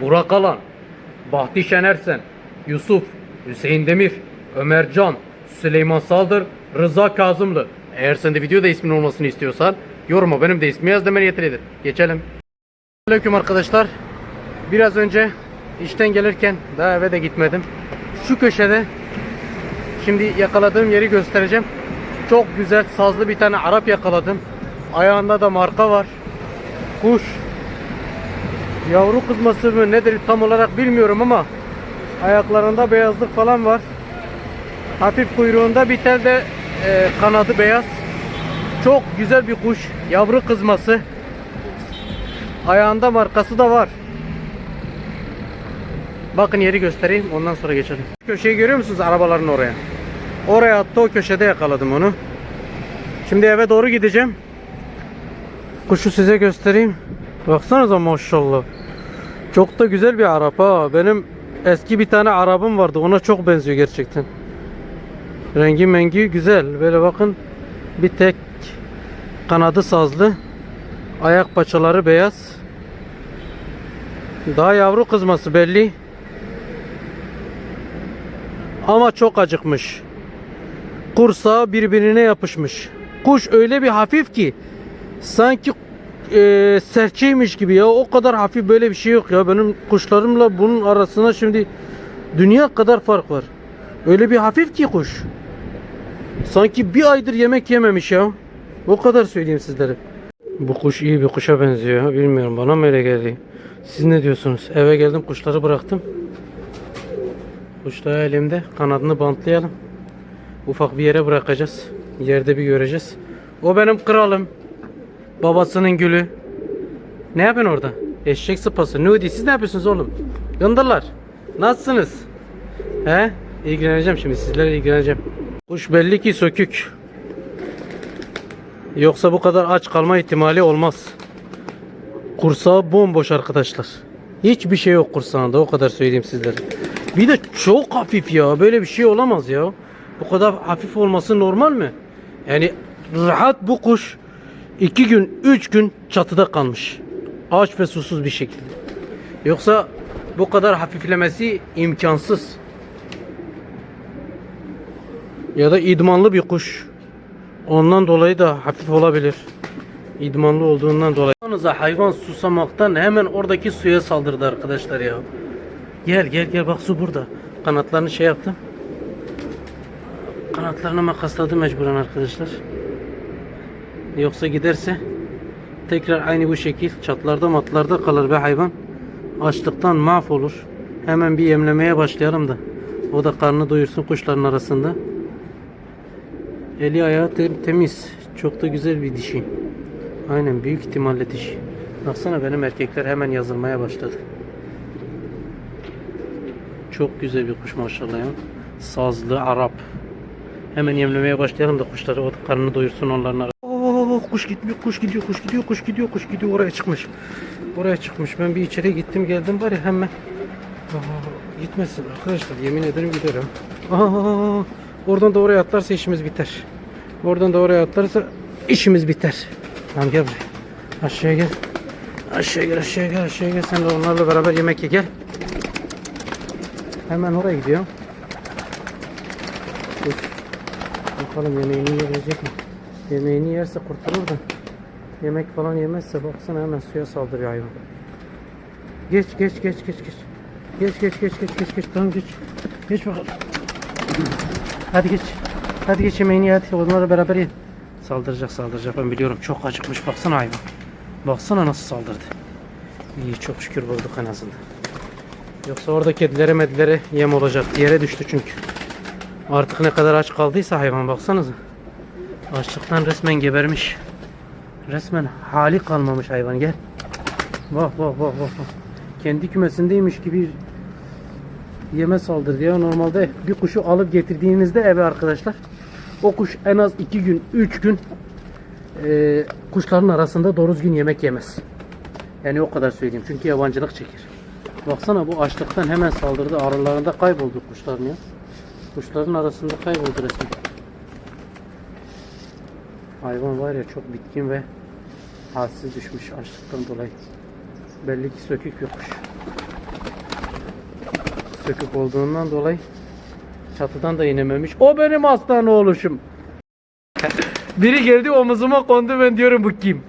Burak Alan, Bahti Şenersen, Yusuf, Hüseyin Demir, Ömer Can, Süleyman Saldır, Rıza Kazımlı. Eğer sen de videoda ismin olmasını istiyorsan yoruma benim de ismi yaz demeni yeterlidir. Geçelim. Aleyküm arkadaşlar. Biraz önce işten gelirken daha eve de gitmedim. Şu köşede şimdi yakaladığım yeri göstereceğim. Çok güzel sazlı bir tane Arap yakaladım. Ayağında da marka var. Kuş. Yavru kızması mı nedir tam olarak bilmiyorum ama ayaklarında beyazlık falan var. Hafif kuyruğunda bir tel de e, kanadı beyaz. Çok güzel bir kuş. Yavru kızması. Ayağında markası da var. Bakın yeri göstereyim ondan sonra geçelim. Köşeyi görüyor musunuz arabaların oraya? Oraya attı o köşede yakaladım onu. Şimdi eve doğru gideceğim. Kuşu size göstereyim. Baksanıza maşallah. Çok da güzel bir Arap ha. Benim eski bir tane Arap'ım vardı. Ona çok benziyor gerçekten. Rengi mengi güzel. Böyle bakın bir tek kanadı sazlı. Ayak paçaları beyaz. Daha yavru kızması belli. Ama çok acıkmış. Kursağı birbirine yapışmış. Kuş öyle bir hafif ki sanki e, serçeymiş gibi ya. O kadar hafif böyle bir şey yok ya. Benim kuşlarımla bunun arasında şimdi dünya kadar fark var. Öyle bir hafif ki kuş. Sanki bir aydır yemek yememiş ya. O kadar söyleyeyim sizlere. Bu kuş iyi bir kuşa benziyor. Bilmiyorum bana mı öyle geldi. Siz ne diyorsunuz? Eve geldim kuşları bıraktım. Kuşları elimde. Kanadını bantlayalım. Ufak bir yere bırakacağız. Yerde bir göreceğiz. O benim kralım. Babasının gülü. Ne yapıyorsun orada? Eşek sıpası. Nudi siz ne yapıyorsunuz oğlum? Gındırlar. Nasılsınız? He? İlgileneceğim şimdi sizlerle ilgileneceğim. Kuş belli ki sökük. Yoksa bu kadar aç kalma ihtimali olmaz. Kursağı bomboş arkadaşlar. Hiçbir şey yok kursağında o kadar söyleyeyim sizlere. Bir de çok hafif ya. Böyle bir şey olamaz ya. Bu kadar hafif olması normal mi? Yani rahat bu kuş iki gün, üç gün çatıda kalmış. Aç ve susuz bir şekilde. Yoksa bu kadar hafiflemesi imkansız. Ya da idmanlı bir kuş. Ondan dolayı da hafif olabilir. İdmanlı olduğundan dolayı. Hayvan susamaktan hemen oradaki suya saldırdı arkadaşlar ya. Gel gel gel bak su burada. Kanatlarını şey yaptım. Kanatlarını makasladı mecburen arkadaşlar. Yoksa giderse tekrar aynı bu şekil çatlarda matlarda kalır ve hayvan açlıktan mahvolur. Hemen bir yemlemeye başlayalım da o da karnını doyursun kuşların arasında. Eli ayağı tem- temiz. Çok da güzel bir dişi. Aynen büyük ihtimalle dişi. Baksana benim erkekler hemen yazılmaya başladı. Çok güzel bir kuş maşallah ya. Sazlı Arap. Hemen yemlemeye başlayalım da kuşları o da karnını doyursun onların arasında. Kuş gidiyor, kuş gidiyor, kuş gidiyor, kuş gidiyor, kuş gidiyor. Oraya çıkmış. Oraya çıkmış. Ben bir içeri gittim geldim ya hemen. Aa, gitmesin arkadaşlar yemin ederim giderim. Aa, oradan da oraya atlarsa işimiz biter. Oradan da oraya atlarsa işimiz biter. Tamam gel buraya. Aşağıya gel. Aşağıya gel, aşağıya gel, aşağıya gel. Sen de onlarla beraber yemek ye gel. Hemen oraya gidiyor. Dur. Bakalım yemeğini yiyebilecek mi? Yemeğini yerse kurtulur da. Yemek falan yemezse baksana hemen suya saldırıyor hayvan. Geç geç geç geç geç. Geç geç geç geç geç geç tamam geç. Geç bakalım. Hadi geç. Hadi geç yemeğini ye, hadi onlarla beraber ye. Saldıracak saldıracak ben biliyorum çok acıkmış baksana hayvan. Baksana nasıl saldırdı. İyi çok şükür bulduk en azından. Yoksa orada kedilere medilere yem olacaktı. Yere düştü çünkü. Artık ne kadar aç kaldıysa hayvan baksanıza. Açlıktan resmen gebermiş. Resmen hali kalmamış hayvan gel. Bak bak bak. bak. Kendi kümesindeymiş gibi yeme saldırdı ya. Normalde bir kuşu alıp getirdiğinizde eve arkadaşlar o kuş en az 2 gün 3 gün e, kuşların arasında doğru düzgün yemek yemez. Yani o kadar söyleyeyim. Çünkü yabancılık çekir. Baksana bu açlıktan hemen saldırdı. Aralarında kayboldu kuşların ya. Kuşların arasında kayboldu resmen. Hayvan var ya çok bitkin ve halsiz düşmüş açlıktan dolayı. Belli ki sökük kuş. sökük olduğundan dolayı çatıdan da inememiş. O benim aslan oğluşum. Biri geldi omuzuma kondu ben diyorum bu kim?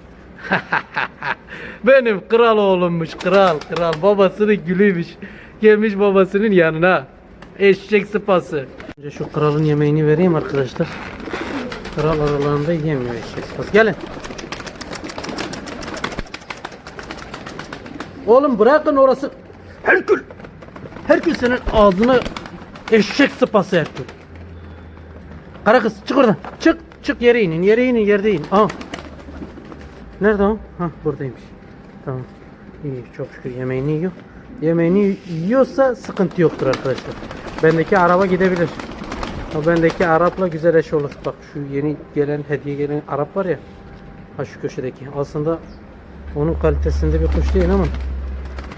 benim kral oğlummuş kral kral babasının gülüymüş. Gelmiş babasının yanına. Eşek sıpası. Önce şu kralın yemeğini vereyim arkadaşlar. Kral aralarında yemiyor sıpası. Gelin. Oğlum bırakın orası. Herkül. Herkül senin ağzına eşek sıpası Herkül. Kara kız çık oradan. Çık. Çık yere inin. Yere inin. Yerde in. Aa. Nerede o? Ha buradaymış. Tamam. İyi çok şükür yemeğini yiyor. Yemeğini yiyorsa sıkıntı yoktur arkadaşlar. Bendeki araba gidebilir. O bendeki Arap'la güzel eş olur. Bak şu yeni gelen hediye gelen Arap var ya. Ha şu köşedeki. Aslında onun kalitesinde bir kuş değil ama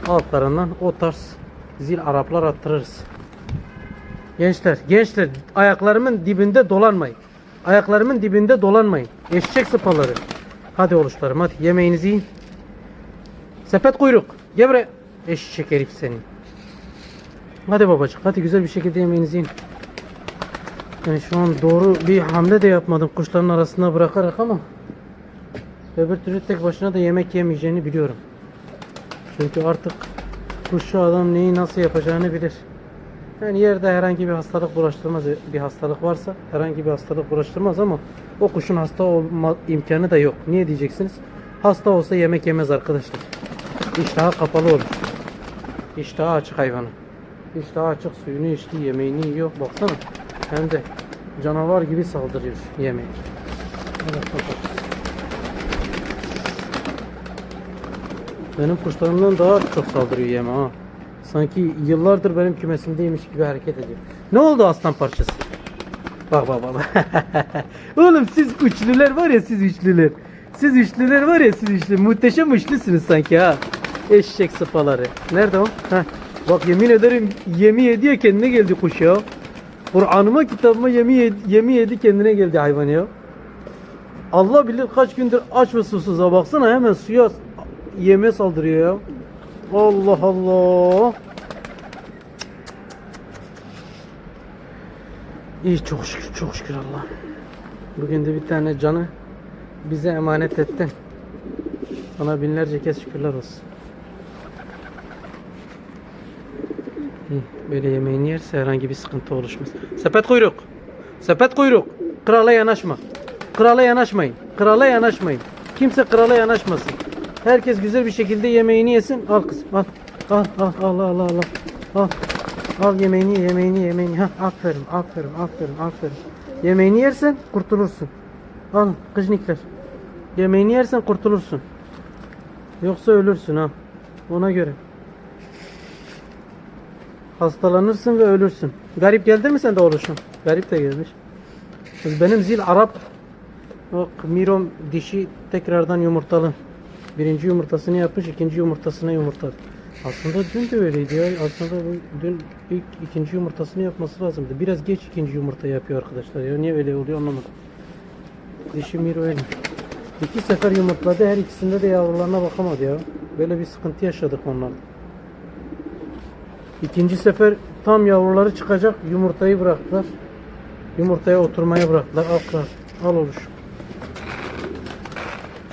altlarından o tarz zil Araplar attırırız. Gençler, gençler ayaklarımın dibinde dolanmayın. Ayaklarımın dibinde dolanmayın. Eşek sıpaları. Hadi oluşlarım hadi yemeğinizi yiyin. Sepet kuyruk. Gel buraya. Eşek herif senin. Hadi babacık hadi güzel bir şekilde yemeğinizi yiyin. Yani şu an doğru bir hamle de yapmadım kuşların arasına bırakarak ama öbür türlü tek başına da yemek yemeyeceğini biliyorum. Çünkü artık kuşçu adam neyi nasıl yapacağını bilir. Yani yerde herhangi bir hastalık bulaştırmaz. Bir hastalık varsa herhangi bir hastalık bulaştırmaz ama o kuşun hasta olma imkanı da yok. Niye diyeceksiniz? Hasta olsa yemek yemez arkadaşlar. İştahı kapalı olur. İştahı açık hayvanın. İştahı açık suyunu içti, yemeğini yiyor. Baksana. Hem de canavar gibi saldırıyor yemeği. Evet. Benim kuşlarımdan daha çok saldırıyor yeme ha. Sanki yıllardır benim kümesimdeymiş gibi hareket ediyor. Ne oldu aslan parçası? Bak bak bak. Oğlum siz üçlüler var ya siz üçlüler. Siz üçlüler var ya siz üçlü. Muhteşem üçlüsünüz sanki ha. Eşek sıpaları. Nerede o? Heh. Bak yemin ederim yemi yedi ya kendine geldi kuş ya. Kur'an'ıma kitabıma yemi yedi, yemi yedi kendine geldi hayvan ya. Allah bilir kaç gündür aç ve susuz ha baksana hemen suya yeme saldırıyor ya. Allah Allah. İyi çok şükür çok şükür Allah. Bugün de bir tane canı bize emanet ettin. Sana binlerce kez şükürler olsun. Böyle yemeğini yerse herhangi bir sıkıntı oluşmaz. Sepet kuyruk. Sepet kuyruk. Krala yanaşma. Krala yanaşmayın. Krala yanaşmayın. Kimse krala yanaşmasın. Herkes güzel bir şekilde yemeğini yesin. Al kızım al. Al al al al al al. Al. Yemeğini ye, yemeğini ye, yemeğini. Ha aferin aferin aferin aferin. Yemeğini yersen kurtulursun. Al kıznikler. Yemeğini yersen kurtulursun. Yoksa ölürsün ha. Ona göre. Hastalanırsın ve ölürsün. Garip geldi mi sen de oluşun? Garip de gelmiş. Benim zil Arap. Bak Mirom dişi tekrardan yumurtalı. Birinci yumurtasını yapmış, ikinci yumurtasına yumurtladı. Aslında dün de öyleydi ya. Aslında dün ilk ikinci yumurtasını yapması lazımdı. Biraz geç ikinci yumurta yapıyor arkadaşlar. Ya niye öyle oluyor anlamadım. Dişi Miro öyle. İki sefer yumurtladı. Her ikisinde de yavrularına bakamadı ya. Böyle bir sıkıntı yaşadık onlarla. İkinci sefer tam yavruları çıkacak yumurtayı bıraktılar. Yumurtaya oturmaya bıraktılar. Al kral. Al oluş.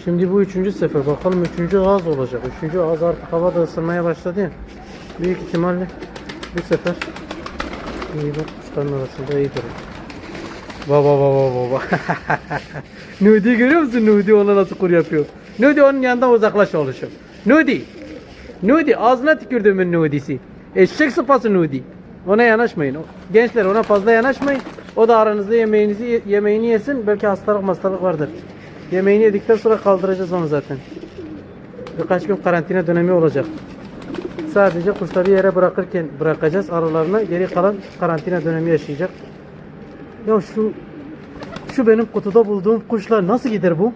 Şimdi bu üçüncü sefer. Bakalım üçüncü ağız olacak. Üçüncü ağız artık havada ısınmaya başladı ya. Büyük ihtimalle bu sefer iyi bak kuşların arasında iyi durur. Baba baba baba. Nudi görüyor musun? Nudi ona nasıl kur yapıyor. Nudi onun yanından uzaklaş oluşum. Nudi. Nudi ağzına tükürdüğümün Nudi'si. Eşek sıpası Nudi. Ona yanaşmayın. Gençler ona fazla yanaşmayın. O da aranızda yemeğinizi yemeğini yesin. Belki hastalık hastalık vardır. Yemeğini yedikten sonra kaldıracağız onu zaten. Birkaç gün karantina dönemi olacak. Sadece kuşları yere bırakırken bırakacağız aralarına. Geri kalan karantina dönemi yaşayacak. Ya şu şu benim kutuda bulduğum kuşlar nasıl gider bu?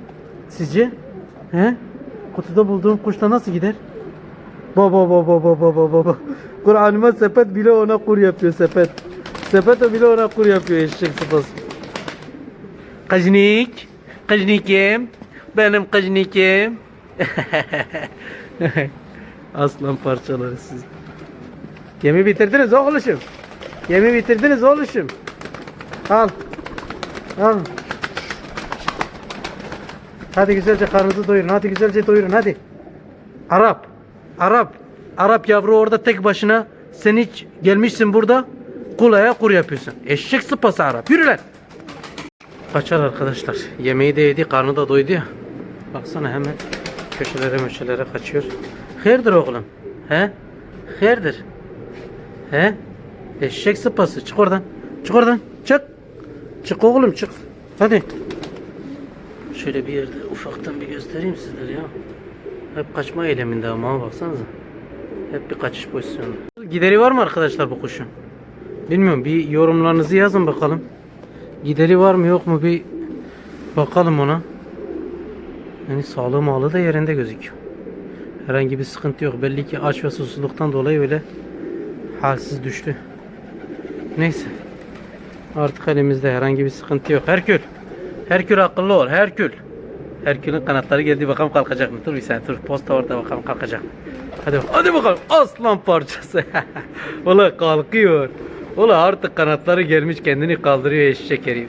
Sizce? He? Kutuda bulduğum kuşlar nasıl gider? Baba baba baba baba baba. Kur'an'ıma sepet bile ona kur yapıyor sepet. Sepet bile ona kur yapıyor eşek sıpası. Kajnik. Kajnikim. Benim kajnikim. Aslan parçaları siz. Yemi bitirdiniz oğluşum. Yemi bitirdiniz oğluşum. Al. Al. Hadi güzelce karnınızı doyurun. Hadi güzelce doyurun hadi. Arap. Arap. Arap yavru orada tek başına. Sen hiç gelmişsin burada. Kulaya kur yapıyorsun. Eşek sıpası Arap. Yürü lan. Kaçar arkadaşlar. Yemeği de yedi. Karnı da doydu ya. Baksana hemen köşelere möşelere kaçıyor. Hayırdır oğlum? He? Hayırdır? He? Eşek sıpası. Çık oradan. Çık oradan. Çık. Çık oğlum çık. Hadi. Şöyle bir yerde ufaktan bir göstereyim sizlere ya. Hep kaçma eyleminde ama baksanıza. Hep bir kaçış pozisyonu. Gideri var mı arkadaşlar bu kuşun? Bilmiyorum bir yorumlarınızı yazın bakalım. Gideri var mı yok mu bir bakalım ona. Yani sağlığı malı da yerinde gözüküyor. Herhangi bir sıkıntı yok. Belli ki aç ve susuzluktan dolayı öyle halsiz düştü. Neyse. Artık elimizde herhangi bir sıkıntı yok. Herkül. Herkül akıllı ol. Herkül. Herkül'ün kanatları geldi bakalım kalkacak mı? Dur bir saniye dur. Posta orada bakalım kalkacak mı? Hadi. Hadi bakalım. Aslan parçası. Ulan kalkıyor. Ulan artık kanatları gelmiş kendini kaldırıyor eşek herif.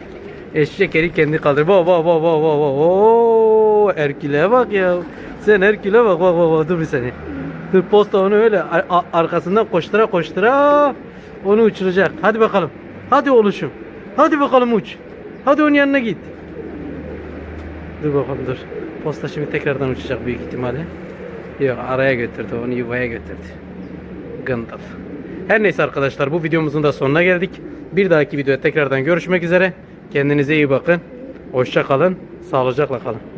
Eşek herif kendini kaldırıyor. Bak bak bak bak bak. Oo, Herkül'e bak ya. Sen Herkül'e bak bak bak bak. Dur bir saniye. Dur posta onu öyle ar- ar- arkasından koştura koştura onu uçuracak. Hadi bakalım. Hadi oluşum. Hadi bakalım uç. Hadi onun yanına git. Dur bakalım dur. Posta şimdi tekrardan uçacak büyük ihtimalle. Yok araya götürdü onu yuvaya götürdü. Gandalf. Her neyse arkadaşlar bu videomuzun da sonuna geldik. Bir dahaki videoda tekrardan görüşmek üzere. Kendinize iyi bakın. Hoşça kalın. Sağlıcakla kalın.